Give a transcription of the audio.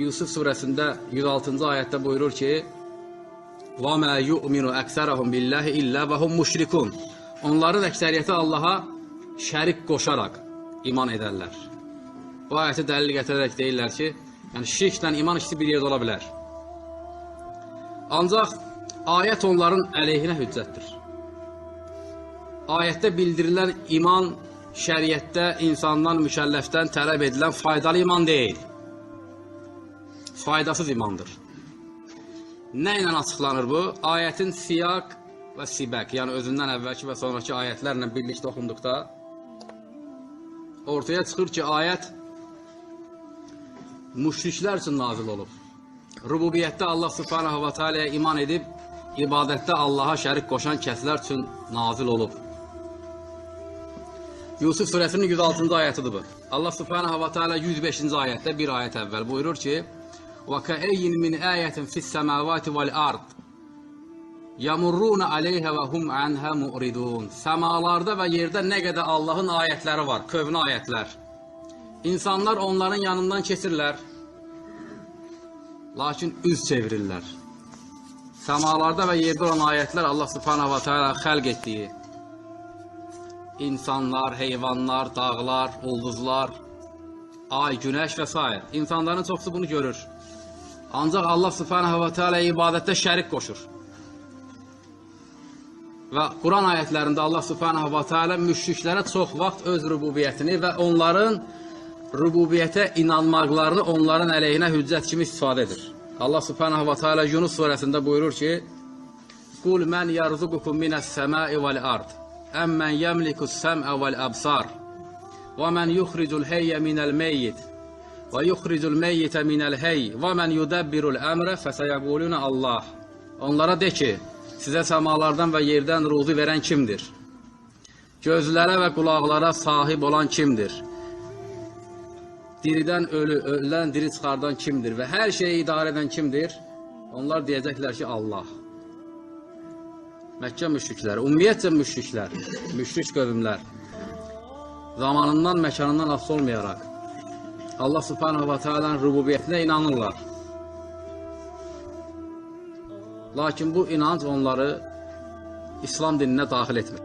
Yusuf surəsində 106-cı ayətdə buyurur ki: "Və mə yu'minu əksəruhum billahi illə və hum müşrikun." Onların əksəriyyəti Allaha şərik qoşaraq iman edərlər. Bu ayəti dəlil gətirərək deyirlər ki, yəni şirklə iman ikisi bir yerdə ola bilər. Ancaq ayət onların əleyhinə hüccətdir. Ayətdə bildirilən iman şəriətdə insandan, mükəlləfdən tələb edilən faydalı iman deyil. Faydasız imandır. Nə ilə açıqlanır bu? Ayətin siyaq və sibək, yəni özündən əvvəlki və sonraki ayətlərlə birlikdə oxunduqda ortaya çıxır ki, ayət müşriklər üçün nazil olub. Rububiyyətdə Allah Subhanahu va Taala'ya iman edib ibadətdə Allaha şərik qoşan kəslər üçün nazil olub. Yusuf suresinin 106. ayətidir bu. Allah Subhanahu va Taala 105-ci ayətdə bir ayət əvvəl buyurur ki: وكأي من آية في السماوات والأرض yamurruna aleyha ve hum anha mu'ridun. Semalarda ve yerde ne kadar Allah'ın ayetleri var, kövne ayetler. İnsanlar onların yanından kesirler. Lakin üz çevirirler. Semalarda ve yerde olan ayetler Allah subhanahu ve teala xəlq etdiyi. İnsanlar, heyvanlar, dağlar, ulduzlar, ay, günəş və s. İnsanların çoxsu bunu görür. Ancaq Allah subhanahu və teala ibadətdə şərik qoşur. Və Quran ayətlərində Allah subhanahu və teala müşriklərə çox vaxt öz rububiyyətini və onların rububiyyətə inanmaqlarını onların əleyhinə hüccət kimi istifadə edir. Allah subhanahu və teala Yunus surəsində buyurur ki, Qul mən yarzuqukum minəs-səmai vəl-ard, əmmən yəmlikus-səm'a vəl-absar. وَمَنْ يُخْرِجُ الْحَيَّ مِنَ الْمَيِّتِ وَيُخْرِجُ الْمَيِّتَ مِنَ الْحَيِّ وَمَنْ يُدَبِّرُ الْأَمْرَ فَسَيَقُولُونَ Allah. Onlara de ki, sizə səmalardan və yerdən ruzu verən kimdir? Gözlərə və qulaqlara sahib olan kimdir? Diridən ölü, ölüdən diri çıxardan kimdir? Və hər şeyi idarə edən kimdir? Onlar deyəcəklər ki, Allah. Məkkə müşrikləri, ümumiyyətcə müşriklər, müşrik qövmlər zamanından, məkanından asılı olmayaraq Allah Subhanahu va Taala'nın rububiyyətinə inanırlar. Lakin bu inanc onları İslam dininə daxil etmir.